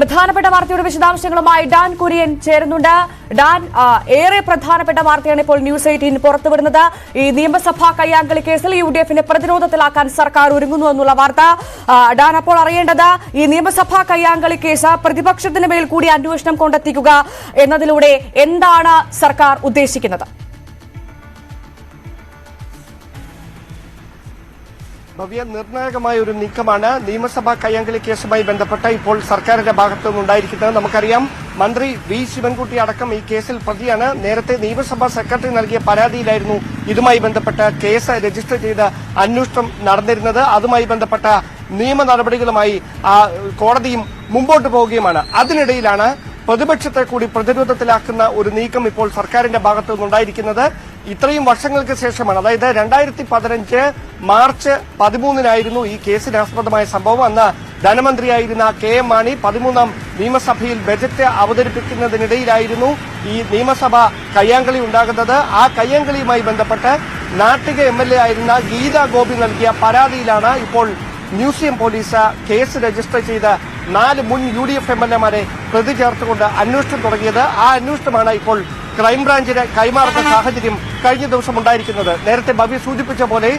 പ്രധാനപ്പെട്ട വാർത്തയുടെ വിശദാംശങ്ങളുമായി ഡാൻ കുര്യൻ ചേരുന്നുണ്ട്. ഡാൻ ഏറെ പ്രധാനപ്പെട്ട വാർത്തയാണ് ഇപ്പോൾ ന്യൂസ് എയ്റ്റീൻ പുറത്തുവിടുന്നത്. ഈ നിയമസഭാ കയ്യാങ്കളി കേസിൽ യു ഡി എഫിനെ പ്രതിരോധത്തിലാക്കാൻ സർക്കാർ ഒരുങ്ങുന്നു എന്നുള്ള വാർത്ത. ഡാൻ അപ്പോൾ അറിയേണ്ടത് ഈ നിയമസഭാ കയ്യാങ്കളി കേസ് പ്രതിപക്ഷത്തിന് മേൽ കൂടി അന്വേഷണം കൊണ്ടെത്തിക്കുക എന്നതിലൂടെ എന്താണ് സർക്കാർ ഉദ്ദേശിക്കുന്നത്? ഭവ്യ നിർണായകമായ ഒരു നീക്കമാണ്. നിയമസഭാ കയ്യാങ്കളി കേസുമായി ബന്ധപ്പെട്ട് ഇപ്പോൾ സർക്കാരിന്റെ ഭാഗത്തു നിന്നുണ്ടായിരിക്കുന്നത് നമുക്കറിയാം. മന്ത്രി വി ശിവൻകുട്ടി അടക്കം ഈ കേസിൽ പ്രതിയാണ്. നേരത്തെ നിയമസഭാ സെക്രട്ടറി നൽകിയ പരാതിയിലായിരുന്നു ഇതുമായി ബന്ധപ്പെട്ട കേസ് രജിസ്റ്റർ ചെയ്ത് അന്വേഷണം നടന്നിരുന്നത്. അതുമായി ബന്ധപ്പെട്ട നിയമ നടപടികളുമായി കോടതിയും മുമ്പോട്ട് പോവുകയുമാണ്. അതിനിടയിലാണ് പ്രതിപക്ഷത്തെ കൂടി പ്രതിരോധത്തിലാക്കുന്ന ഒരു നീക്കം ഇപ്പോൾ സർക്കാരിന്റെ ഭാഗത്തു നിന്നുണ്ടായിരിക്കുന്നത് ഇത്രയും വർഷങ്ങൾക്ക് ശേഷമാണ് അതായത് രണ്ടായിരത്തി പതിനഞ്ച് മാർച്ച് പതിമൂന്നിനായിരുന്നു ഈ കേസിനാസ്പദമായ സംഭവം. അന്ന് ധനമന്ത്രിയായിരുന്ന കെ എം മാണി പതിമൂന്നാം നിയമസഭയിൽ ബജറ്റ് അവതരിപ്പിക്കുന്നതിനിടയിലായിരുന്നു ഈ നിയമസഭ കയ്യാങ്കളി ഉണ്ടാകുന്നത്. ആ കയ്യാങ്കളിയുമായി ബന്ധപ്പെട്ട് നാട്ടിക എം എൽ എ ആയിരുന്ന ഗീത ഗോപി നൽകിയ പരാതിയിലാണ് ഇപ്പോൾ മ്യൂസിയം പോലീസ് കേസ് രജിസ്റ്റർ ചെയ്ത് നാല് മുൻ U D F M L എമാരെ പ്രതി ചേർത്തുകൊണ്ട് അന്വേഷണം തുടങ്ങിയത്. ആ അന്വേഷണമാണ് ഇപ്പോൾ ക്രൈംബ്രാഞ്ചിന് കൈമാറുന്ന സാഹചര്യം കഴിഞ്ഞ ദിവസം ഉണ്ടായിരിക്കുന്നത്. നേരത്തെ ഭവ്യ സൂചിപ്പിച്ച പോലെ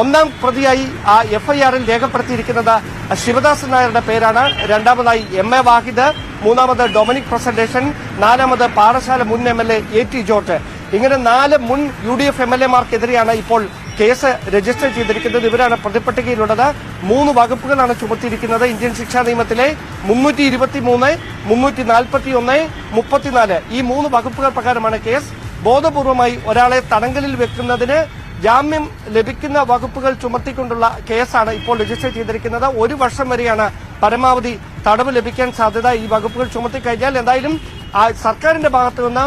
ഒന്നാം പ്രതിയായി ആ എഫ്ഐആറിൽ രേഖപ്പെടുത്തിയിരിക്കുന്നത് ശിവദാസൻ നായരുടെ പേരാണ്. രണ്ടാമതായി എം എ വാഹിദ് മൂന്നാമത് ഡൊമിനിക് പ്രസന്റേഷൻ നാലാമത് പാറശാല മുൻ M L A A T George. ഇങ്ങനെ നാല് മുൻ U D F M L എമാർക്കെതിരെയാണ് ഇപ്പോൾ കേസ് രജിസ്റ്റർ ചെയ്തിരിക്കുന്നത് ഇവരാണ് പ്രതിപട്ടികയിലുള്ളത് മൂന്ന് വകുപ്പുകളാണ് ചുമത്തിയിരിക്കുന്നത്. ഇന്ത്യൻ ശിക്ഷാ നിയമത്തിലെ മുന്നൂറ്റി ഇരുപത്തി മൂന്ന് മുന്നൂറ്റി നാൽപ്പത്തി ഒന്ന് മുപ്പത്തിനാല്. ഈ മൂന്ന് വകുപ്പുകൾ പ്രകാരമാണ് കേസ്. ബോധപൂർവമായി ഒരാളെ തടങ്കലിൽ വെക്കുന്നതിന് ജാമ്യം ലഭിക്കുന്ന വകുപ്പുകൾ ചുമത്തിക്കൊണ്ടുള്ള കേസാണ് ഇപ്പോൾ രജിസ്റ്റർ ചെയ്തിരിക്കുന്നത്. ഒരു വർഷം വരെയാണ് പരമാവധി തടവ് ലഭിക്കാൻ സാധ്യത ഈ വകുപ്പുകൾ ചുമത്തിക്കഴിഞ്ഞാൽ. എന്തായാലും സർക്കാരിന്റെ ഭാഗത്തു നിന്ന്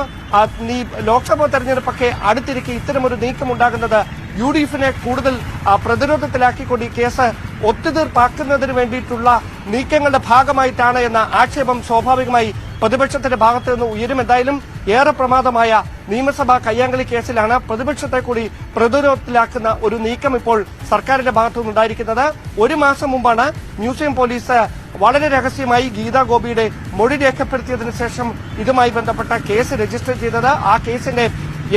ലോക്സഭാ തെരഞ്ഞെടുപ്പൊക്കെ അടുത്തിരിക്കെ ഇത്തരമൊരു നീക്കം ഉണ്ടാകുന്നത് യു ഡി എഫിനെ കൂടുതൽ പ്രതിരോധത്തിലാക്കിക്കൊണ്ട് ഈ കേസ് ഒത്തുതീർപ്പാക്കുന്നതിന് വേണ്ടിയിട്ടുള്ള നീക്കങ്ങളുടെ ഭാഗമായിട്ടാണ് എന്ന ആക്ഷേപം സ്വാഭാവികമായി പ്രതിപക്ഷത്തിന്റെ ഭാഗത്ത് നിന്ന് ഉയരും. എന്തായാലും ഏറെ പ്രമാദമായ നിയമസഭാ കയ്യാങ്കളി കേസിലാണ് പ്രതിപക്ഷത്തെ കൂടി പ്രതിരോധത്തിലാക്കുന്ന ഒരു നീക്കം ഇപ്പോൾ സർക്കാരിന്റെ ഭാഗത്തു നിന്നുണ്ടായിരിക്കുന്നത്. ഒരു മാസം മുമ്പാണ് മ്യൂസിയം പോലീസ് വളരെ രഹസ്യമായി ഗീതാ ഗോപിയുടെ മൊഴി രേഖപ്പെടുത്തിയതിനു ശേഷം ഇതുമായി ബന്ധപ്പെട്ട കേസ് രജിസ്റ്റർ ചെയ്തത്. ആ കേസിന്റെ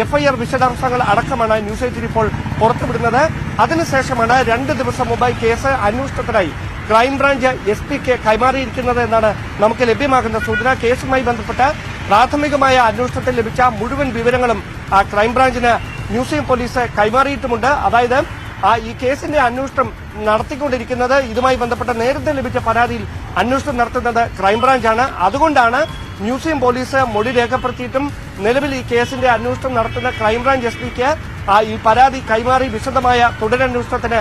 എഫ്ഐആർ വിശദാംശങ്ങൾ അടക്കമാണ് ന്യൂസ് എയ്റ്റീൻ ഇപ്പോൾ പുറത്തുവിടുന്നത്. അതിനുശേഷമാണ് രണ്ട് ദിവസം മുമ്പായി കേസ് അന്വേഷണത്തിനായി ക്രൈംബ്രാഞ്ച് എസ് പിക്ക് കൈമാറിയിരിക്കുന്നത് എന്നാണ് നമുക്ക് ലഭ്യമാകുന്ന സൂചന കേസുമായി ബന്ധപ്പെട്ട് പ്രാഥമികമായ അന്വേഷണത്തിൽ ലഭിച്ച മുഴുവൻ വിവരങ്ങളും ആ ക്രൈംബ്രാഞ്ചിന് മ്യൂസിയം പോലീസ് കൈമാറിയിട്ടുമുണ്ട്. അതായത് ആ ഈ കേസിന്റെ അന്വേഷണം നടത്തിക്കൊണ്ടിരിക്കുന്നത് ഇതുമായി ബന്ധപ്പെട്ട നേരത്തെ ലഭിച്ച പരാതിയിൽ അന്വേഷണം നടത്തുന്നത് ക്രൈംബ്രാഞ്ചാണ് അതുകൊണ്ടാണ് മ്യൂസിയം പോലീസ് മൊഴി രേഖപ്പെടുത്തിയിട്ടും നിലവിൽ ഈ കേസിന്റെ അന്വേഷണം നടത്തുന്ന ക്രൈംബ്രാഞ്ച് എസ് പിക്ക് ഈ പരാതി കൈമാറി വിശദമായ തുടരന്വേഷണത്തിന്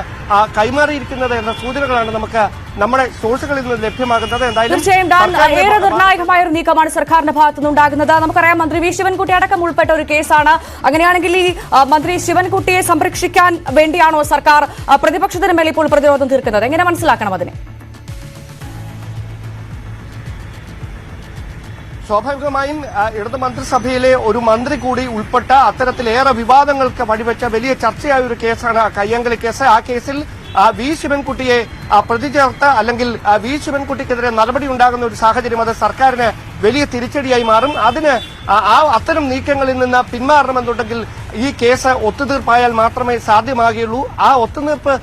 കൈമാറിയിരിക്കുന്നത് എന്ന സൂചനകളാണ് നമുക്ക് നമ്മുടെ സോഴ്സുകളിൽ നിന്ന് ലഭ്യമാകുന്നത്. തീർച്ചയായും ഏറെ നിർണായകമായ ഒരു നീക്കമാണ് സർക്കാരിന്റെ ഭാഗത്തു നിന്നുണ്ടാകുന്നത് നമുക്കറിയാം മന്ത്രി വി ശിവൻകുട്ടി അടക്കം ഉൾപ്പെട്ട ഒരു കേസാണ്. അങ്ങനെയാണെങ്കിൽ ഈ മന്ത്രി ശിവൻകുട്ടിയെ സംരക്ഷിക്കാൻ വേണ്ടിയാണോ സർക്കാർ പ്രതിപക്ഷത്തിന് മേൽ ഇപ്പോൾ പ്രതിരോധം തീർക്കുന്നത്? എങ്ങനെ മനസ്സിലാക്കണം അതിനെ? സ്വാഭാവികമായും ഇടത് മന്ത്രിസഭയിലെ ഒരു മന്ത്രി കൂടി ഉൾപ്പെട്ട അത്തരത്തിലേറെ വിവാദങ്ങൾക്ക് വഴിവെച്ച വലിയ ചർച്ചയായ ഒരു കേസാണ് കയ്യങ്കളി കേസ്. ആ കേസിൽ വി. ശിവൻകുട്ടിയെ പ്രതി ചേർത്ത് അല്ലെങ്കിൽ വി. ശിവൻകുട്ടിക്കെതിരെ നടപടി ഉണ്ടാകുന്ന ഒരു സാഹചര്യം അത് സർക്കാരിന് വലിയ തിരിച്ചടിയായി മാറും. അതിന് ആ അത്തരം നീക്കങ്ങളിൽ നിന്ന് പിന്മാറണമെന്നുണ്ടെങ്കിൽ ഈ കേസ് ഒത്തുതീർപ്പായാൽ മാത്രമേ സാധ്യമാകുകയുള്ളൂ. ആ ഒത്തുതീർപ്പ്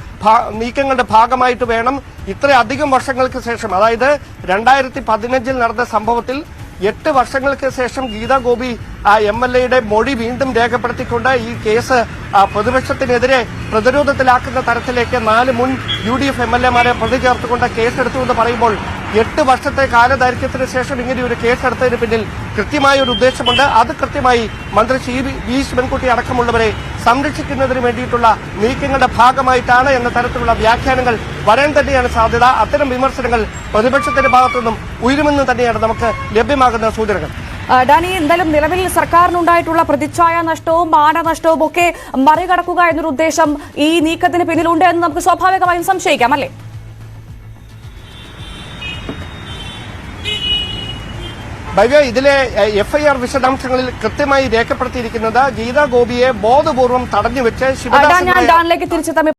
നീക്കങ്ങളുടെ ഭാഗമായിട്ട് വേണം. ഇത്രയധികം വർഷങ്ങൾക്ക് ശേഷം അതായത് രണ്ടായിരത്തി പതിനഞ്ചിൽ നടന്ന സംഭവത്തിൽ എട്ട് വർഷങ്ങൾക്ക് ശേഷം ഗീതാ ഗോപി എം എൽ എയുടെ മൊഴി വീണ്ടും രേഖപ്പെടുത്തിക്കൊണ്ട് ഈ കേസ് പ്രതിപക്ഷത്തിനെതിരെ പ്രതിരോധത്തിലാക്കുന്ന തരത്തിലേക്ക് നാല് മുൻ U D F M L എമാരെ പ്രതി ചേർത്തുകൊണ്ട് കേസെടുത്തു എന്ന് പറയുമ്പോൾ എട്ട് വർഷത്തെ കാലദൈർഘ്യത്തിന് ശേഷം ഇങ്ങനെ ഒരു കേസെടുത്തതിന് പിന്നിൽ കൃത്യമായ ഒരു ഉദ്ദേശമുണ്ട്. അത് കൃത്യമായി മന്ത്രി സി വി ശിവൻകുട്ടി അടക്കമുള്ളവരെ സംരക്ഷിക്കുന്നതിന് വേണ്ടിയിട്ടുള്ള നീക്കങ്ങളുടെ ഭാഗമായിട്ടാണ് എന്ന തരത്തിലുള്ള വ്യാഖ്യാനങ്ങൾ വരാൻ തന്നെയാണ് സാധ്യത. അത്തരം വിമർശനങ്ങൾ പ്രതിപക്ഷത്തിന്റെ ഭാഗത്തുനിന്നും ഉയരുമെന്ന് തന്നെയാണ് നമുക്ക് ലഭ്യമാകുന്ന സൂചനകൾ. ഡാനി എന്തായാലും നിലവിൽ സർക്കാരിനുണ്ടായിട്ടുള്ള പ്രതിച്ഛായ നഷ്ടവും മാനനഷ്ടവും ഒക്കെ മറികടക്കുക എന്നൊരു ഉദ്ദേശം ഈ നീക്കത്തിന് പിന്നിലുണ്ട് എന്ന് നമുക്ക് സ്വാഭാവികമായും സംശയിക്കാം അല്ലേ? ഭവ്യ ഇതിലെ എഫ്ഐആർ വിശദാംശങ്ങളിൽ കൃത്യമായി രേഖപ്പെടുത്തിയിരിക്കുന്നത് ഗീതാ ഗോപിയെ ബോധപൂർവം തടഞ്ഞുവെച്ച് ആ,